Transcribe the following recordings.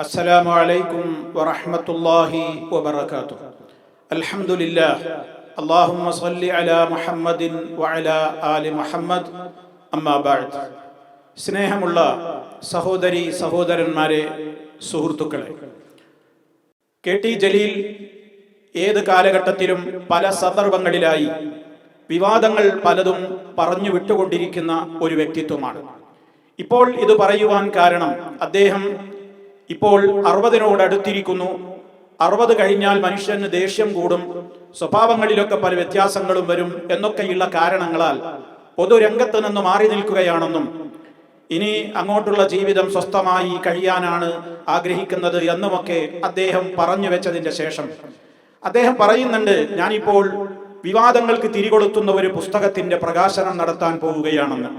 السلام عليكم ورحمة الله وبركاته الحمد لله اللهم صل على محمد وعلى آل محمد أما بعد സ്നേഹമുള്ള സഹോദരി സഹോദരന്മാരെ സുഹൃത്തുക്കളെ കെ ടി ജലീൽ ഏത് കാലഘട്ടത്തിലും പല സന്ദർഭങ്ങളിലായി വിവാദങ്ങൾ പലതും പറഞ്ഞു വിട്ടുകൊണ്ടിരിക്കുന്ന ഒരു വ്യക്തിത്വമാണ് ഇപ്പോൾ ഇത് പറയുവാൻ കാരണം അദ്ദേഹം ഇപ്പോൾ അറുപതിനോട് അടുത്തിരിക്കുന്നു. അറുപത് കഴിഞ്ഞാൽ മനുഷ്യന് ദേഷ്യം കൂടും സ്വഭാവങ്ങളിലൊക്കെ പല വ്യത്യാസങ്ങളും വരും എന്നൊക്കെയുള്ള കാരണങ്ങളാൽ പൊതുരംഗത്ത് നിന്ന് മാറി നിൽക്കുകയാണെന്നും ഇനി അങ്ങോട്ടുള്ള ജീവിതം സ്വസ്ഥമായി കഴിയാനാണ് ആഗ്രഹിക്കുന്നത് എന്നുമൊക്കെ അദ്ദേഹം പറഞ്ഞു വെച്ചതിന്റെ ശേഷം. അദ്ദേഹം പറയുന്നുണ്ട് ഞാനിപ്പോൾ വിവാദങ്ങൾക്ക് തിരികൊളുത്തുന്ന ഒരു പുസ്തകത്തിന്റെ പ്രകാശനം നടത്താൻ പോവുകയാണെന്ന്.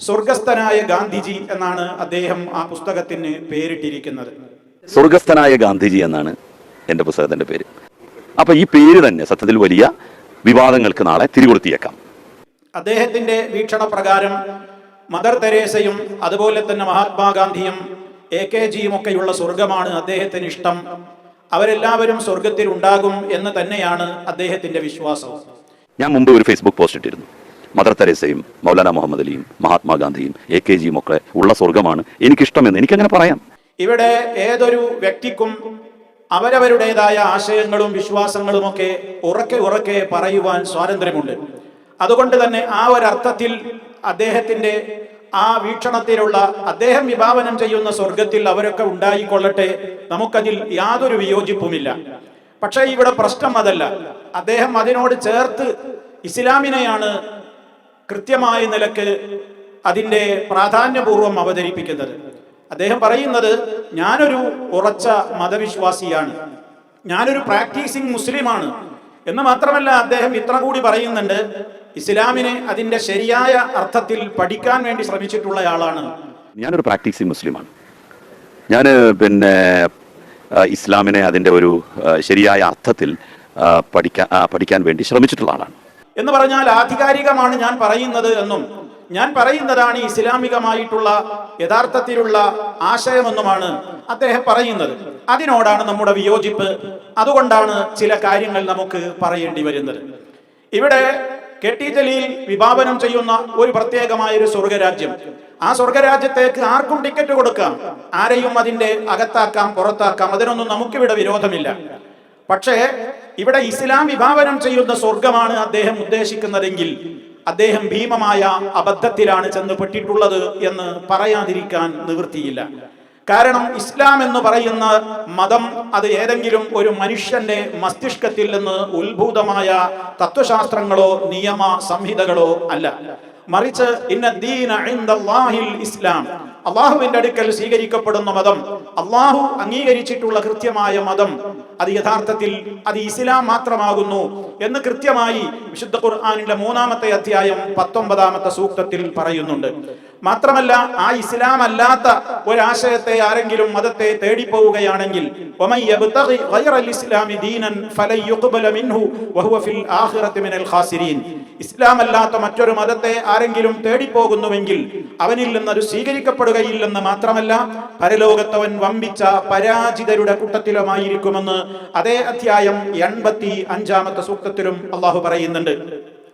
സ്വർഗസ്ഥനായ ഗാന്ധിജി എന്നാണ് അദ്ദേഹം ആ പുസ്തകത്തിന് പേരിട്ടിരിക്കുന്നത്. സ്വർഗസ്ഥനായ ഗാന്ധിജി എന്നാണ് എന്റെ പുസ്തകത്തിന്റെ പേര്. അപ്പൊ ഈ പേര് തന്നെ സത്യത്തിൽ വലിയ വിവാദങ്ങൾക്ക് നാളെ തിരികൊളുത്തിയേക്കാം. അദ്ദേഹത്തിന്റെ വീക്ഷണ പ്രകാരം മദർ തെരേസയും അതുപോലെ തന്നെ മഹാത്മാഗാന്ധിയും എ കെ ജിയും ഒക്കെയുള്ള സ്വർഗമാണ് അദ്ദേഹത്തിന് ഇഷ്ടം അവരെല്ലാവരും സ്വർഗത്തിൽ ഉണ്ടാകും എന്ന് തന്നെയാണ് അദ്ദേഹത്തിന്റെ വിശ്വാസം. ഞാൻ മുമ്പ് ഒരു ഫേസ്ബുക്ക് പോസ്റ്റ് ഇട്ടിരുന്നു. മദർ തെരേസയും മൗലാന മുഹമ്മദ് അലിയും മഹാത്മാഗാന്ധിയും എ കെ ജിയും ഒക്കെ ഉള്ള സ്വർഗമാണ് എനിക്കിഷ്ടമെന്ന് എനിക്കങ്ങനെ പറയാം. ഇവിടെ ഏതൊരു വ്യക്തിക്കും അവരവരുടേതായ ആശയങ്ങളും വിശ്വാസങ്ങളും ഒക്കെ ഉറക്കെ ഉറക്കെ പറയുവാൻ സ്വാതന്ത്ര്യമുണ്ട്. അതുകൊണ്ട് തന്നെ ആ ഒരർത്ഥത്തിൽ അദ്ദേഹത്തിന്റെ ആ വീക്ഷണത്തിലുള്ള അദ്ദേഹം വിഭാവനം ചെയ്യുന്ന സ്വർഗത്തിൽ അവരൊക്കെ ഉണ്ടായിക്കൊള്ളട്ടെ നമുക്കതിൽ യാതൊരു വിയോജിപ്പുമില്ല. പക്ഷേ ഇവിടെ പ്രശ്നം അതല്ല. അദ്ദേഹം അതിനോട് ചേർത്ത് ഇസ്ലാമിനെയാണ് കൃത്യമായ നിലയ്ക്ക് അതിന്റെ പ്രാധാന്യപൂർവം അവതരിപ്പിക്കുന്നത്. അദ്ദേഹം പറയുന്നത് ഞാനൊരു ഉറച്ച മതവിശ്വാസിയാണ്. ഞാനൊരു പ്രാക്ടീസിങ് മുസ്ലിമാണ്. എന്ന് മാത്രമല്ല അദ്ദേഹം ഇത്ര കൂടി പറയുന്നുണ്ട് ഇസ്ലാമിനെ അതിന്റെ ശരിയായ അർത്ഥത്തിൽ പഠിക്കാൻ വേണ്ടി ശ്രമിച്ചിട്ടുള്ള ആളാണ്. ഞാനൊരു പ്രാക്ടീസിങ് മുസ്ലിമാണ്. ഞാൻ പിന്നെ ഇസ്ലാമിനെ അതിന്റെ ഒരു ശരിയായ അർത്ഥത്തിൽ പഠിക്കാൻ പഠിക്കാൻ വേണ്ടി ശ്രമിച്ചിട്ടുള്ള ആളാണ്. എന്ന് പറഞ്ഞാൽ ആധികാരികമാണ് ഞാൻ പറയുന്നത് എന്നും ഞാൻ പറയുന്നതാണ് ഇസ്ലാമികമായിട്ടുള്ള യഥാർത്ഥത്തിലുള്ള ആശയമെന്നുമാണ് അദ്ദേഹം പറയുന്നത്. അതിനോടാണ് നമ്മുടെ വിയോജിപ്പ്. അതുകൊണ്ടാണ് ചില കാര്യങ്ങൾ നമുക്ക് പറയേണ്ടി വരുന്നത്. ഇവിടെ കെ ടി ജലീൽ വിഭാവനം ചെയ്യുന്ന ഒരു പ്രത്യേകമായ ഒരു സ്വർഗരാജ്യം. ആ സ്വർഗരാജ്യത്തേക്ക് ആർക്കും ടിക്കറ്റ് കൊടുക്കാം. ആരെയും അതിന്റെ അകത്താക്കാം പുറത്താക്കാം. അതിനൊന്നും നമുക്കിവിടെ വിരോധമില്ല. പക്ഷേ ഇവിടെ ഇസ്ലാം വിഭാവനം ചെയ്യുന്ന സ്വർഗമാണ് അദ്ദേഹം ഉദ്ദേശിക്കുന്നതെങ്കിൽ അദ്ദേഹം ഭീമമായ അബദ്ധത്തിലാണ് ചെന്ന് പെട്ടിട്ടുള്ളത് എന്ന് പറയാതിരിക്കാൻ നിവൃത്തിയില്ല. കാരണം ഇസ്ലാം എന്ന് പറയുന്ന മതം അത് ഏതെങ്കിലും ഒരു മനുഷ്യന്റെ മസ്തിഷ്കത്തിൽ നിന്ന് ഉത്ഭൂതമായ തത്വശാസ്ത്രങ്ങളോ നിയമ സംഹിതകളോ അല്ല. മറിച്ച് ഇന്ന ഇസ്ലാം അള്ളാഹുവിന്റെ അടുക്കൽ സ്വീകരിക്കപ്പെടുന്ന മതം അള്ളാഹു അംഗീകരിച്ചിട്ടുള്ള കൃത്യമായ മതം അത് യഥാർത്ഥത്തിൽ അത് ഇസ്ലാം മാത്രമാകുന്നു എന്ന് കൃത്യമായി വിശുദ്ധ ഖുർആാനിന്റെ മൂന്നാമത്തെ അധ്യായം പത്തൊമ്പതാമത്തെ സൂക്തത്തിൽ പറയുന്നുണ്ട്. മാത്രമല്ല ആ ഇസ്ലാം അല്ലാത്ത ഒരാശയത്തെ ആരെങ്കിലും മതത്തെ തേടിപ്പോവുകയാണെങ്കിൽ ഇസ്ലാമല്ലാത്ത മറ്റൊരു മതത്തെ ആരെങ്കിലും തേടിപ്പോകുന്നുവെങ്കിൽ അവനിൽ നിന്നത് സ്വീകരിക്കപ്പെടുക സ്വീകരിക്കപ്പെടുകയില്ലെന്ന് മാത്രമല്ല പരലോകത്തവൻ വമ്പിച്ച പരാജിതരുടെ കൂട്ടത്തിലുമായിരിക്കുമെന്ന് അതേ അധ്യായം എൺപത്തി അഞ്ചാമത്തെ സൂക്തത്തിലും അള്ളാഹു പറയുന്നുണ്ട്.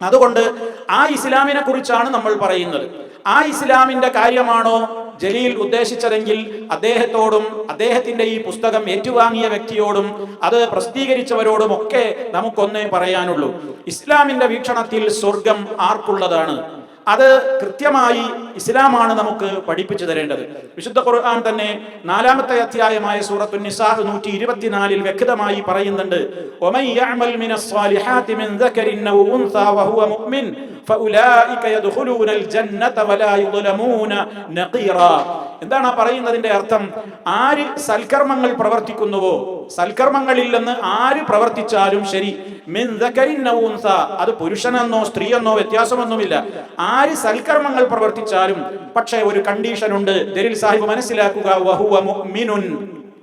അതുകൊണ്ട് ആ ഇസ്ലാമിനെ കുറിച്ചാണ് നമ്മൾ പറയുന്നത്. ആ ഇസ്ലാമിന്റെ കാര്യമാണോ ജലീൽ ഉദ്ദേശിച്ചതെങ്കിൽ അദ്ദേഹത്തോടും അദ്ദേഹത്തിന്റെ ഈ പുസ്തകം ഏറ്റുവാങ്ങിയ വ്യക്തിയോടും അത് പ്രസിദ്ധീകരിച്ചവരോടും ഒക്കെ നമുക്കൊന്നേ പറയാനുള്ളൂ. ഇസ്ലാമിന്റെ വീക്ഷണത്തിൽ സ്വർഗം ആർക്കുള്ളതാണ്? അത് കൃത്യമായി ഇസ്ലാമാണ് നമുക്ക് പഠിപ്പിച്ചു തരേണ്ടത്. വിശുദ്ധ ഖുർആൻ തന്നെ നാലാമത്തെ അധ്യായമായ സൂറത്തു നിസാഹ് നൂറ്റി ഇരുപത്തിനാലിൽ വ്യക്തമായി പറയുന്നുണ്ട് "വമൻ യഅമൽ മിനസ് സ്വാലിഹാത്തി മിൻ ദക്കരിൻ ഔ ഉൻസാ വഹുവ മുഅ്മിൻ ഫഉലൈക യദ്ഖുലൂനൽ ജന്നത വലാ യുളമൂന നഖീറാ എന്താണ് ആ പറയുന്നതിന്റെ അർത്ഥം? ആര് സൽക്കർമ്മങ്ങൾ പ്രവർത്തിക്കുന്നുവോ? സൽക്കർമ്മങ്ങളിൽ നിന്ന് ആര് പ്രവർത്തിച്ചാലും ശരി. അത് പുരുഷനെന്നോ സ്ത്രീയെന്നോ വ്യത്യാസമൊന്നുമില്ല. ആര് സൽക്കർമ്മങ്ങൾ പ്രവർത്തിച്ചാലും പക്ഷേ ഒരു കണ്ടീഷൻ ഉണ്ട് ദരിൽ സാഹിബ് മനസ്സിലാക്കുക വഹുവ മുഅ്മിനുൻ.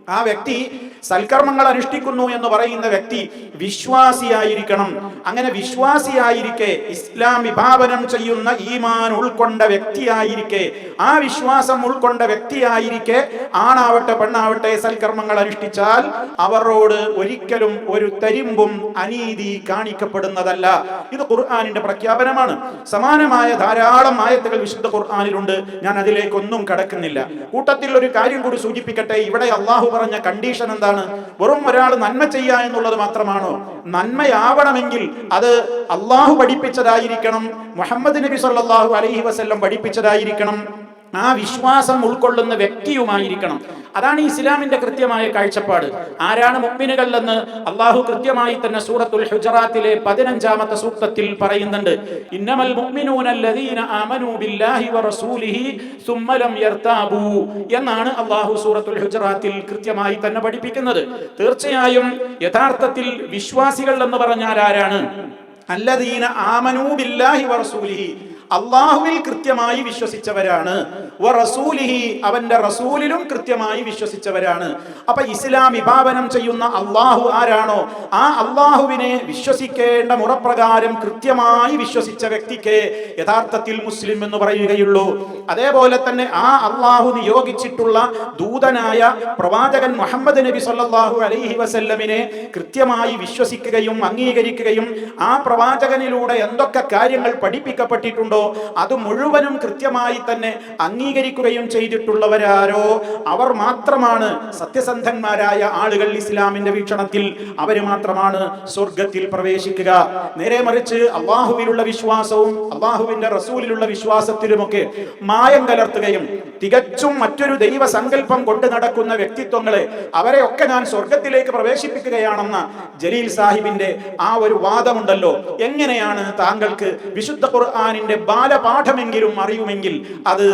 ആ വ്യക്തി സൽക്കർമ്മങ്ങൾ അനുഷ്ഠിക്കുന്നു എന്ന് പറയുന്ന വ്യക്തി വിശ്വാസിയായിരിക്കണം. അങ്ങനെ വിശ്വാസിയായിരിക്കെ ഇസ്ലാം വിഭാവനം ചെയ്യുന്ന ഈമാൻ ഉൾക്കൊണ്ട വ്യക്തിയായിരിക്കെ ആ വിശ്വാസം ഉൾക്കൊണ്ട വ്യക്തിയായിരിക്കെ ആണാവട്ടെ പെണ്ണാവട്ടെ സൽക്കർമ്മങ്ങൾ അനുഷ്ഠിച്ചാൽ അവരോട് ഒരിക്കലും ഒരു തരിമ്പും അനീതി കാണിക്കപ്പെടുന്നതല്ല. ഇത് ഖുർആാനിന്റെ പ്രഖ്യാപനമാണ്. സമാനമായ ധാരാളം ആയത്തുകൾ വിശുദ്ധ ഖുർആാനിലുണ്ട്. ഞാൻ അതിലേക്കൊന്നും കടക്കുന്നില്ല. കൂട്ടത്തിൽ ഒരു കാര്യം കൂടി സൂചിപ്പിക്കട്ടെ. ഇവിടെ അള്ളാഹു പറഞ്ഞ കണ്ടീഷൻ എന്താണ്? വെറും ഒരാൾ നന്മ ചെയ്യുക എന്നുള്ളത് മാത്രമാണോ? നന്മയാവണമെങ്കിൽ അത് അള്ളാഹു പഠിപ്പിച്ചതായിരിക്കണം. മുഹമ്മദ് നബി സല്ലാഹു അലൈഹി വസ്ല്ലം പഠിപ്പിച്ചതായിരിക്കണം. ആ വിശ്വാസം ഉൾക്കൊള്ളുന്ന വ്യക്തിയുമായിരിക്കണം. അതാണ് ഇസ്ലാമിന്റെ കൃത്യമായ കാഴ്ചപ്പാട്. ആരാണ് മുഅ്മിനുകൾ എന്ന് അള്ളാഹു കൃത്യമായി തന്നെ സൂറത്തുൽ ഹുജറാത്തിലെ പതിനഞ്ചാമത്തെ സൂക്തത്തിൽ പറയുന്നുണ്ട്. ഇന്നമൽ ആമനു ബില്ലാഹി വറസൂലിഹി സുമ്മ ലം യർതാബൂ എന്നാണ് അള്ളാഹു സൂറത്തുൽ ഹുജറാത്തിൽ കൃത്യമായി തന്നെ പഠിപ്പിക്കുന്നത്. തീർച്ചയായും യഥാർത്ഥത്തിൽ വിശ്വാസികൾ എന്ന് പറഞ്ഞാൽ ആരാണ്? അല്ലദീന ആമനൂ ബില്ലാഹി വറസൂലിഹി അള്ളാഹുവിൽ കൃത്യമായി വിശ്വസിച്ചവരാണ് റസൂലിഹി അവന്റെ റസൂലിലും കൃത്യമായി വിശ്വസിച്ചവരാണ്. അപ്പൊ ഇസ്ലാം വിഭാവനം ചെയ്യുന്ന അള്ളാഹു ആരാണോ? ആ അള്ളാഹുവിനെ വിശ്വസിക്കേണ്ട മുറപ്രകാരം കൃത്യമായി വിശ്വസിച്ച വ്യക്തിക്ക് യഥാർത്ഥത്തിൽ മുസ്ലിം എന്ന് പറയുകയുള്ളൂ. അതേപോലെ തന്നെ ആ അള്ളാഹു നിയോഗിച്ചിട്ടുള്ള ദൂതനായ പ്രവാചകൻ മുഹമ്മദ് നബി സല്ലാഹു അലൈഹി വസല്ലമിനെ കൃത്യമായി വിശ്വസിക്കുകയും അംഗീകരിക്കുകയും ആ പ്രവാചകനിലൂടെ എന്തൊക്കെ കാര്യങ്ങൾ പഠിപ്പിക്കപ്പെട്ടിട്ടുണ്ടോ അത് മുഴുവനും കൃത്യമായി തന്നെ അംഗീകരിക്കുകയും ചെയ്തിട്ടുള്ളവരാരോ? അവർ മാത്രമാണ് സത്യസന്ധന്മാരായ ആളുകൾ ഇസ്ലാമിന്റെ വീക്ഷണത്തിൽ. അവർ മാത്രമാണ് സ്വർഗത്തിൽ പ്രവേശിക്കുക. നേരെ മറിച്ച് അള്ളാഹുവിലുള്ള വിശ്വാസവും അള്ളാഹുവിന്റെ റസൂലിലുള്ള വിശ്വാസത്തിലുമൊക്കെ മായം കലർത്തുകയും തികച്ചും മറ്റൊരു ദൈവ സങ്കല്പം കൊണ്ട് നടക്കുന്ന വ്യക്തിത്വങ്ങളെ അവരെ ഒക്കെ ഞാൻ സ്വർഗത്തിലേക്ക് പ്രവേശിപ്പിക്കുകയാണെന്ന ജലീൽ സാഹിബിന്റെ ആ ഒരു വാദമുണ്ടല്ലോ. എങ്ങനെയാണ് താങ്കൾക്ക് വിശുദ്ധ ഖുർആാനിന്റെ ബാലപാഠമെങ്കിലും അറിയുമെങ്കിൽ അത്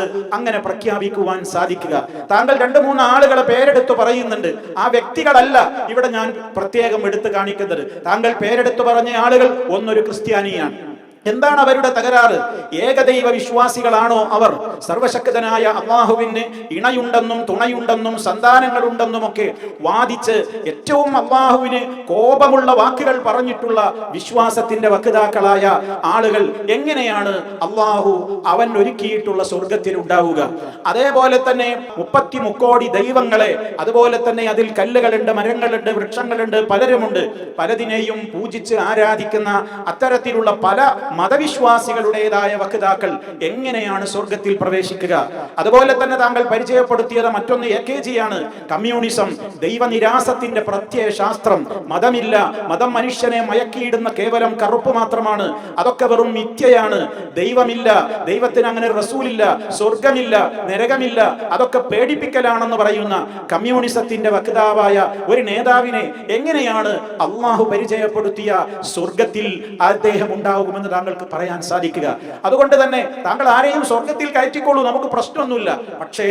അങ്ങനെ പ്രഖ്യാപിക്കുവാൻ സാധിക്കുക. താങ്കൾ രണ്ട് മൂന്ന് ആളുകളെ പേരെടുത്ത് പറയുന്നുണ്ട്. ആ വ്യക്തികളല്ല ഇവിടെ ഞാൻ പ്രത്യേകം എടുത്തു കാണിക്കുന്നത്. താങ്കൾ പേരെടുത്ത് പറഞ്ഞ ആളുകൾ ഒന്നൊരു ക്രിസ്ത്യാനിയാണ്. എന്താണ് അവരുടെ തകരാറ്? ഏകദൈവ വിശ്വാസികളാണോ അവർ? സർവശക്തനായ അള്ളാഹുവിന് ഇണയുണ്ടെന്നും തുണയുണ്ടെന്നും സന്താനങ്ങളുണ്ടെന്നും ഒക്കെ വാദിച്ച് ഏറ്റവും അള്ളാഹുവിന് കോപമുള്ള വാക്കുകൾ പറഞ്ഞിട്ടുള്ള വിശ്വാസത്തിന്റെ വക്താക്കളായ ആളുകൾ എങ്ങനെയാണ് അള്ളാഹു അവൻ ഒരുക്കിയിട്ടുള്ള സ്വർഗത്തിൽ ഉണ്ടാവുക? അതേപോലെ തന്നെ മുപ്പത്തി മുക്കോടി ദൈവങ്ങളെ അതുപോലെ തന്നെ അതിൽ കല്ലുകളുണ്ട് മരങ്ങളുണ്ട് വൃക്ഷങ്ങളുണ്ട് പലരുമുണ്ട്. പലതിനെയും പൂജിച്ച് ആരാധിക്കുന്ന അത്തരത്തിലുള്ള പല മതവിശ്വാസികളുടേതായ വക്താക്കൾ എങ്ങനെയാണ് സ്വർഗത്തിൽ പ്രവേശിക്കുക? അതുപോലെ തന്നെ താങ്കൾ പരിചയപ്പെടുത്തിയത് മറ്റൊന്ന് എ കെ ജി ആണ് കമ്മ്യൂണിസം ദൈവനിരാസത്തിന്റെ പ്രത്യയ ശാസ്ത്രം മതമില്ല മതം മനുഷ്യനെ മയക്കിയിടുന്ന കേവലം കറുപ്പ് മാത്രമാണ്. അതൊക്കെ വെറും മിഥ്യയാണ്. ദൈവമില്ല ദൈവത്തിന് അങ്ങനെ റസൂലില്ല സ്വർഗമില്ല നരകമില്ല. അതൊക്കെ പേടിപ്പിക്കലാണെന്ന് പറയുന്ന കമ്മ്യൂണിസത്തിന്റെ വക്താവായ ഒരു നേതാവിനെ എങ്ങനെയാണ് അള്ളാഹു പരിചയപ്പെടുത്തിയ സ്വർഗത്തിൽ അദ്ദേഹം ഉണ്ടാകുമെന്ന് താങ്കൾക്ക് പറയാൻ സാധിക്കുക. അതുകൊണ്ട് തന്നെ താങ്കൾ ആരെയും സ്വർഗത്തിൽ കയറ്റിക്കോളൂ നമുക്ക് പ്രശ്നമൊന്നുമില്ല. പക്ഷേ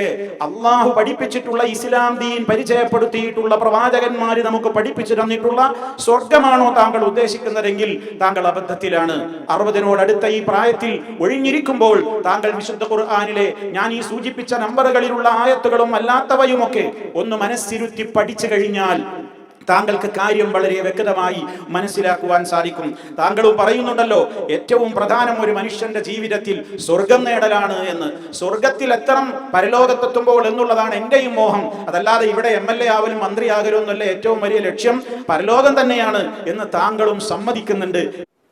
അള്ളാഹു പഠിപ്പിച്ചിട്ടുള്ള ഇസ്ലാം ദീൻ പരിചയപ്പെടുത്തിയിട്ടുള്ള പ്രവാചകന്മാര് നമുക്ക് പഠിപ്പിച്ചു തന്നിട്ടുള്ള സ്വർഗമാണോ താങ്കൾ ഉദ്ദേശിക്കുന്നതെങ്കിൽ താങ്കൾ അബദ്ധത്തിലാണ്. അറുപതിനോടടുത്ത ഈ പ്രായത്തിൽ ഒഴിഞ്ഞിരിക്കുമ്പോൾ താങ്കൾ വിശുദ്ധ ഖുർആാനിലെ ഞാൻ ഈ സൂചിപ്പിച്ച നമ്പറുകളിലുള്ള ആയത്തുകളും അല്ലാത്തവയുമൊക്കെ ഒന്ന് മനസ്സിരുത്തി പഠിച്ചു കഴിഞ്ഞാൽ താങ്കൾക്ക് കാര്യം വളരെ വ്യക്തമായി മനസ്സിലാക്കുവാൻ സാധിക്കും. താങ്കൾ പറയുന്നുണ്ടല്ലോ ഏറ്റവും പ്രധാനം ഒരു മനുഷ്യന്റെ ജീവിതത്തിൽ സ്വർഗം നേടലാണ് എന്ന്. സ്വർഗത്തിൽ എത്തണം പരലോകത്തെത്തുമ്പോൾ എന്നുള്ളതാണ് എന്റെയും മോഹം. അതല്ലാതെ ഇവിടെ എം എൽ എ ആവലും മന്ത്രിയാകലും എന്നല്ല ഏറ്റവും വലിയ ലക്ഷ്യം. പരലോകം തന്നെയാണ് എന്ന് താങ്കളും സമ്മതിക്കുന്നുണ്ട്.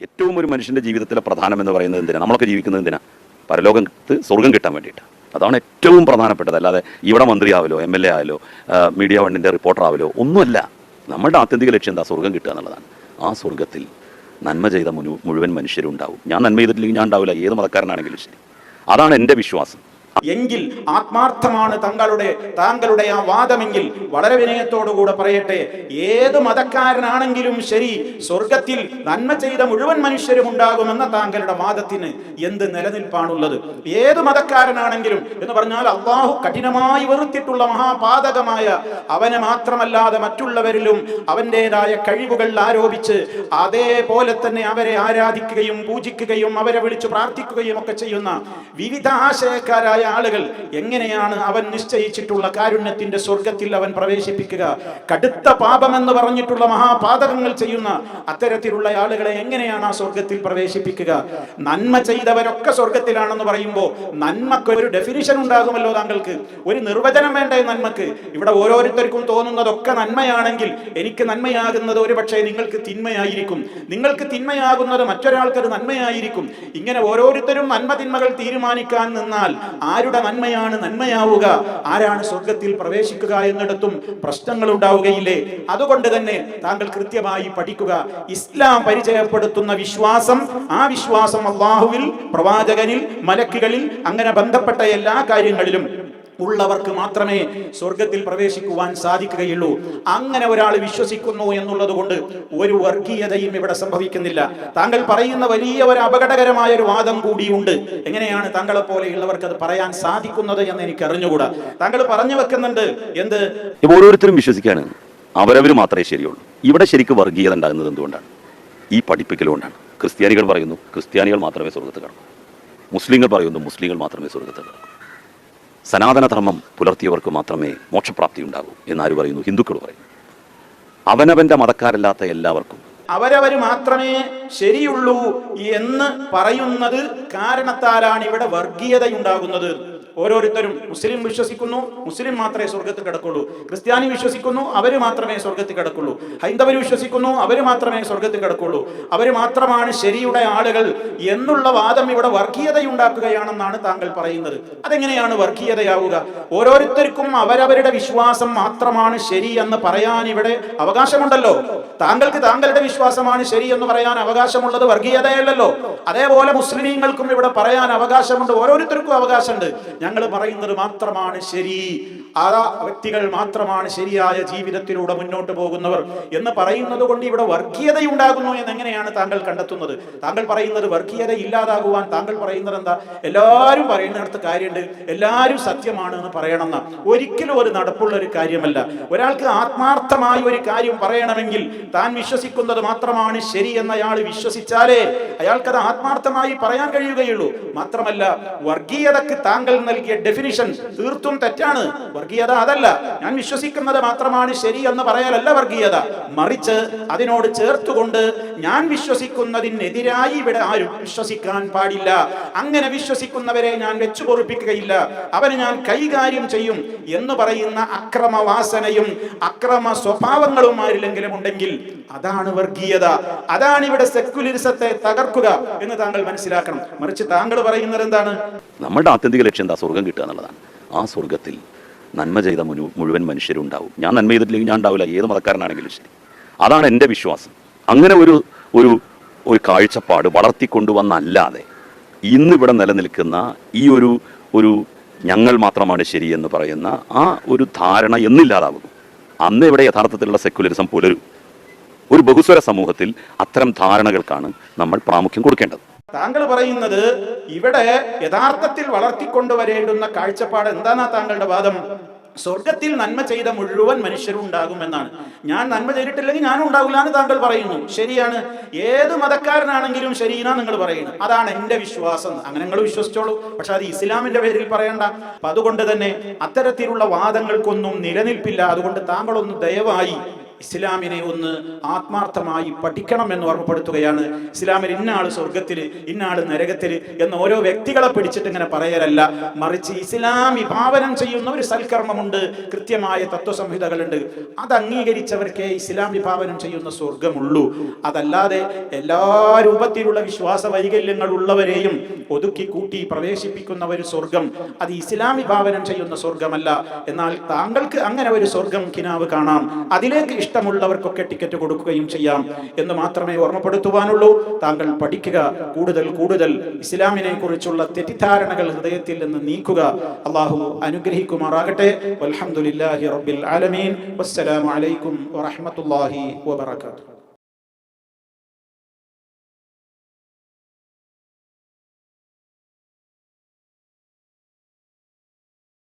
ഏറ്റവും ഒരു മനുഷ്യന്റെ ജീവിതത്തിലെ പ്രധാനം എന്ന് പറയുന്നത് എന്തിനാ? നമ്മളൊക്കെ ജീവിക്കുന്നത് എന്തിനാ? പരലോകത്ത് സ്വർഗം കിട്ടാൻ വേണ്ടിയിട്ട്. അതാണ് ഏറ്റവും പ്രധാനപ്പെട്ടത്. അല്ലാതെ ഇവിടെ മന്ത്രിയാവലോ എം എൽ എ ആവലോ മീഡിയ വണ്ണിന്റെ റിപ്പോർട്ടർ ആവലോ ഒന്നുമല്ല. നമ്മളുടെ ആത്യന്തിക ലക്ഷ്യം എന്താ? സ്വർഗം കിട്ടുക എന്നുള്ളതാണ്. ആ സ്വർഗത്തിൽ നന്മ ചെയ്ത മുഴു മുഴുവൻ മനുഷ്യരും ഉണ്ടാവും ഞാൻ നന്മ ചെയ്തിട്ടില്ലെങ്കിൽ ഞാൻ ഉണ്ടാവില്ല. ഏത് മതക്കാരനാണെങ്കിലും ശരി. അതാണ് എന്റെ വിശ്വാസം. എങ്കിൽ ആത്മാർത്ഥമാണ് തങ്ങളുടെ താങ്കളുടെ ആ വാദമെങ്കിൽ. വളരെ വിനയത്തോടുകൂടെ പറയട്ടെ ഏത് മതക്കാരനാണെങ്കിലും ശരി സ്വർഗത്തിൽ നന്മ ചെയ്ത മുഴുവൻ മനുഷ്യരും ഉണ്ടാകുമെന്ന താങ്കളുടെ വാദത്തിന് എന്ത് നിലനിൽപ്പാണുള്ളത്? ഏത് മതക്കാരനാണെങ്കിലും എന്ന് പറഞ്ഞാൽ അള്ളാഹു കഠിനമായി വെറുത്തിട്ടുള്ള മഹാപാതകമായ അവനെ മാത്രമല്ലാതെ മറ്റുള്ളവരിലും അവന്റെതായ കഴിവുകൾ ആരോപിച്ച് അതേപോലെ തന്നെ അവരെ ആരാധിക്കുകയും പൂജിക്കുകയും അവരെ വിളിച്ചു പ്രാർത്ഥിക്കുകയും ഒക്കെ ചെയ്യുന്ന വിവിധ ആശയക്കാരായ ആളുകൾ എങ്ങനെയാണ് അവൻ നിശ്ചയിച്ചിട്ടുള്ള കാരുണ്യത്തിന്റെ സ്വർഗത്തിൽ അവൻ പ്രവേശിപ്പിക്കുക? കടുത്ത പാപമെന്ന് പറഞ്ഞിട്ടുള്ള മഹാപാതകങ്ങൾ ചെയ്യുന്ന അത്തരത്തിലുള്ള ആളുകളെ എങ്ങനെയാണ് ആ സ്വർഗത്തിൽ പ്രവേശിപ്പിക്കുക? നന്മ ചെയ്തവരൊക്കെ സ്വർഗത്തിലാണെന്ന് പറയുമ്പോൾ നന്മക്ക് ഒരു ഡെഫിനിഷൻ ഉണ്ടാകുമല്ലോ താങ്കൾക്ക്. ഒരു നിർവചനം വേണ്ടേ നന്മക്ക്? ഇവിടെ ഓരോരുത്തർക്കും തോന്നുന്നതൊക്കെ നന്മയാണെങ്കിൽ എനിക്ക് നന്മയാകുന്നത് ഒരു പക്ഷേ നിങ്ങൾക്ക് തിന്മയായിരിക്കും. നിങ്ങൾക്ക് തിന്മയാകുന്നത് മറ്റൊരാൾക്കത് നന്മയായിരിക്കും. ഇങ്ങനെ ഓരോരുത്തരും നന്മ തിന്മകൾ തീരുമാനിക്കാൻ നിന്നാൽ ആരുടെ നന്മയാണ് നന്മയാവുക? ആരാണ് സ്വർഗത്തിൽ പ്രവേശിക്കുക എന്നിടത്തും പ്രശ്നങ്ങൾ ഉണ്ടാവുകയില്ലേ അതുകൊണ്ട് തന്നെ താങ്കൾ കൃത്യമായി പഠിക്കുക. ഇസ്ലാം പരിചയപ്പെടുത്തുന്ന വിശ്വാസം ആ വിശ്വാസം അള്ളാഹുവിൽ പ്രവാചകനിൽ മലക്കുകളിൽ അങ്ങനെ ബന്ധപ്പെട്ട എല്ലാ കാര്യങ്ങളിലും ഉള്ളവർക്ക് മാത്രമേ സ്വർഗത്തിൽ പ്രവേശിക്കുവാൻ സാധിക്കുകയുള്ളൂ. അങ്ങനെ ഒരാൾ വിശ്വസിക്കുന്നു എന്നുള്ളത് കൊണ്ട് ഒരു വർഗീയതയും ഇവിടെ സംഭവിക്കുന്നില്ല. താങ്കൾ പറയുന്ന വലിയ ഒരു അപകടകരമായ ഒരു വാദം കൂടിയുണ്ട്. എങ്ങനെയാണ് താങ്കളെ പോലെയുള്ളവർക്ക് അത് പറയാൻ സാധിക്കുന്നത് എന്ന് എനിക്ക് അറിഞ്ഞുകൂടാ. താങ്കൾ പറഞ്ഞു വെക്കുന്നുണ്ട് എന്ത്? ഓരോരുത്തരും വിശ്വസിക്കാണ് അവരവർ മാത്രമേ ശരിയുള്ളൂ. ഇവിടെ ശരിക്കും വർഗീയത ഉണ്ടാകുന്നത് എന്തുകൊണ്ടാണ്? ഈ പഠിപ്പിക്കലുകൊണ്ടാണ് ക്രിസ്ത്യാനികൾ പറയുന്നു ക്രിസ്ത്യാനികൾ മാത്രമേ സ്വർഗത്ത് കടക്കൂ. മുസ്ലിങ്ങൾ പറയുന്നു മുസ്ലിങ്ങൾ മാത്രമേ സ്വർഗത്ത് കടക്കൂ. സനാതനധർമ്മം പുലർത്തിയവർക്ക് മാത്രമേ മോക്ഷപ്രാപ്തി ഉണ്ടാകൂ എന്നാര് പറയുന്നു? ഹിന്ദുക്കൾ പറയുന്നു അവനവന്റെ മതക്കാരല്ലാത്ത എല്ലാവർക്കും. അവരവർ മാത്രമേ ശരിയുള്ളൂ എന്ന് പറയുന്നത് കാരണത്താലാണ് ഇവിടെ വർഗീയതയുണ്ടാകുന്നത്. ഓരോരുത്തരും മുസ്ലിം വിശ്വസിക്കുന്നു മുസ്ലിം മാത്രമേ സ്വർഗത്തിൽ കിടക്കുള്ളൂ. ക്രിസ്ത്യാനി വിശ്വസിക്കുന്നു അവർ മാത്രമേ സ്വർഗത്തിൽ കിടക്കുള്ളൂ. ഹൈന്ദവർ വിശ്വസിക്കുന്നു അവർ മാത്രമേ സ്വർഗത്തിൽ കിടക്കുള്ളൂ. അവർ മാത്രമാണ് ശരിയുടെ ആളുകൾ എന്നുള്ള വാദം ഇവിടെ വർഗീയതയുണ്ടാക്കുകയാണെന്നാണ് താങ്കൾ പറയുന്നത്. അതെങ്ങനെയാണ് വർഗീയതയാവുക? ഓരോരുത്തർക്കും അവരവരുടെ വിശ്വാസം മാത്രമാണ് ശരി എന്ന് പറയാൻ ഇവിടെ അവകാശമുണ്ടല്ലോ. താങ്കൾക്ക് താങ്കളുടെ വിശ്വാസമാണ് ശരി എന്ന് പറയാൻ അവകാശമുള്ളത് വർഗീയതയല്ലല്ലോ. അതേപോലെ മുസ്ലിമീങ്ങൾക്കും ഇവിടെ പറയാൻ അവകാശമുണ്ട്. ഓരോരുത്തർക്കും അവകാശമുണ്ട്. ഞങ്ങൾ പറയുന്നത് മാത്രമാണ് ശരി. ആ വ്യക്തികൾ മാത്രമാണ് ശരിയായ ജീവിതത്തിലൂടെ മുന്നോട്ട് പോകുന്നവർ എന്ന് പറയുന്നത് കൊണ്ട് ഇവിടെ വർഗീയതയുണ്ടാകുന്നു എന്ന് എങ്ങനെയാണ് താങ്കൾ കണ്ടെത്തുന്നത്? താങ്കൾ പറയുന്നത് വർഗീയത ഇല്ലാതാകുവാൻ താങ്കൾ പറയുന്നത് എന്താ? എല്ലാവരും പറയുന്നിടത്ത് കാര്യമുണ്ട്. എല്ലാവരും സത്യമാണ് എന്ന് പറയണമെന്ന. ഒരിക്കലും ഒരു നടപ്പുള്ള ഒരു കാര്യമല്ല. ഒരാൾക്ക് ആത്മാർത്ഥമായി ഒരു കാര്യം പറയണമെങ്കിൽ താൻ വിശ്വസിക്കുന്നത് മാത്രമാണ് ശരി എന്ന് അയാൾ വിശ്വസിച്ചാലേ അയാൾക്കത് ആത്മാർത്ഥമായി പറയാൻ കഴിയുകയുള്ളൂ. മാത്രമല്ല വർഗീയതക്ക് താങ്കൾ നൽകിയ ഡെഫിനിഷൻ തീർത്തും തെറ്റാണ്. വർഗീയത അതല്ല. ഞാൻ വിശ്വസിക്കുന്നത് മാത്രമാണ് ശരി എന്ന് പറയാനല്ല വർഗീയത. മറിച്ച് അതിനോട് ചേർത്തുകൊണ്ട് ഞാൻ വിശ്വസിക്കുന്നതിനെതിരായി ഇവിടെ ആരും വിശ്വസിക്കാൻ പാടില്ല. അങ്ങനെ വിശ്വസിക്കുന്നവരെ ഞാൻ വെച്ചു പൊറിപ്പിക്കുകയില്ല അവന് ഞാൻ കൈകാര്യം ചെയ്യും എന്ന് പറയുന്ന അക്രമവാസനയും അക്രമ സ്വഭാവങ്ങളും ആരില്ലെങ്കിലും ഉണ്ടെങ്കിൽ അതാണ് വർഗീയത. അതാണ് ഇവിടെ സെക്യുലറിസത്തെ തകർക്കുക എന്ന് താങ്കൾ മനസ്സിലാക്കണം. മറിച്ച് താങ്കൾ പറയുന്നത് എന്താണ്? നമ്മുടെ ആത്യന്തിക ലക്ഷ്യം എന്താ സ്വർഗം കിട്ടുക എന്നുള്ളതാണ്. ആ സ്വർഗത്തിൽ നന്മ ചെയ്ത മുഴു മുഴുവൻ മനുഷ്യരും ഉണ്ടാവും ഞാൻ നന്മ ചെയ്തിട്ടില്ലെങ്കിൽ ഞാൻ ഉണ്ടാവില്ല. ഏത് മതക്കാരനാണെങ്കിലും ശരി. അതാണ് എന്റെ വിശ്വാസം. അങ്ങനെ ഒരു ഒരു ഒരു കാഴ്ചപ്പാട് വളർത്തിക്കൊണ്ടുവന്നല്ലാതെ ഇന്നിവിടെ നിലനിൽക്കുന്ന ഈ ഒരു ഒരു ഞങ്ങൾ മാത്രമാണ് ശരിയെന്ന് പറയുന്ന ആ ഒരു ധാരണ എന്നില്ലാതാവുന്നു. അന്ന് ഇവിടെ യഥാർത്ഥത്തിലുള്ള സെക്യുലറിസം പുലരും. ഒരു ബഹുസ്വര സമൂഹത്തിൽ അത്തരം ധാരണകൾക്കാണ് നമ്മൾ പ്രാമുഖ്യം കൊടുക്കേണ്ടത്. താങ്കൾ പറയുന്നത് ഇവിടെ യഥാർത്ഥത്തിൽ വളർത്തിക്കൊണ്ടുവരേണ്ടുന്ന കാഴ്ചപ്പാട് എന്താണ് താങ്കളുടെ വാദം? സ്വർഗത്തിൽ നന്മ ചെയ്ത മുഴുവൻ മനുഷ്യരും ഉണ്ടാകുമെന്നാണ്. ഞാൻ നന്മ ചെയ്തിട്ടില്ലെങ്കിൽ ഞാനും ഉണ്ടാവില്ല എന്ന് താങ്കൾ പറയുന്നു. ശരിയാണ്. ഏത് മതക്കാരനാണെങ്കിലും ശരിയെന്നാ നിങ്ങൾ പറയുന്നത്. അതാണ് എന്റെ വിശ്വാസം. അങ്ങനെ നിങ്ങൾ വിശ്വസിച്ചോളൂ. പക്ഷെ അത് ഇസ്ലാമിന്റെ പേരിൽ പറയണ്ട. അപ്പൊ അതുകൊണ്ട് തന്നെ അത്തരത്തിലുള്ള വാദങ്ങൾക്കൊന്നും നിലനിൽപ്പില്ല. അതുകൊണ്ട് താങ്കളൊന്ന് ദയവായി ഇസ്ലാമിനെ ഒന്ന് ആത്മാർത്ഥമായി പഠിക്കണം എന്ന് ഓർമ്മപ്പെടുത്തുകയാണ്. ഇസ്ലാമിൽ ഇന്നാൾ സ്വർഗത്തിൽ ഇന്നാൾ നരകത്തിൽ എന്ന ഓരോ വ്യക്തികളെ പിടിച്ചിട്ട് ഇങ്ങനെ പറയലല്ല. മറിച്ച് ഇസ്ലാം വിഭാവനം ചെയ്യുന്ന ഒരു സൽക്കർമ്മമുണ്ട്. കൃത്യമായ തത്വസംഹിതകളുണ്ട്. അത് അംഗീകരിച്ചവർക്കേ ഇസ്ലാം വിഭാവനം ചെയ്യുന്ന സ്വർഗമുള്ളൂ അതല്ലാതെ എല്ലാ രൂപത്തിലുള്ള വിശ്വാസ വൈകല്യങ്ങൾ ഉള്ളവരെയും ഒതുക്കി കൂട്ടി പ്രവേശിപ്പിക്കുന്ന ഒരു സ്വർഗം അത് ഇസ്ലാം വിഭാവനം ചെയ്യുന്ന സ്വർഗമല്ല എന്നാൽ താങ്കൾക്ക് അങ്ങനെ ഒരു സ്വർഗം കിനാവ് കാണാം. അതിലേക്ക് ഇഷ്ടമുള്ളവർക്കൊക്കെ ടിക്കറ്റ് കൊടുക്കുകയും ചെയ്യാം എന്ന് മാത്രമേ ഓർമ്മപ്പെടുത്തുവാനുള്ളൂ. താങ്കൾ പഠിക്കുക കൂടുതൽ കൂടുതൽ ഇസ്ലാമിനെ കുറിച്ചുള്ള തെറ്റിദ്ധാരണകൾ ഹൃദയത്തിൽ നിന്ന് നീക്കുക. അള്ളാഹു അനുഗ്രഹിക്കുമാറാകട്ടെ. വൽഹംദുലില്ലാഹി റബ്ബിൽ ആലമീൻ. വസ്സലാമലൈക്കും വറഹ്മത്തുള്ളാഹി വബറകാതുഹു.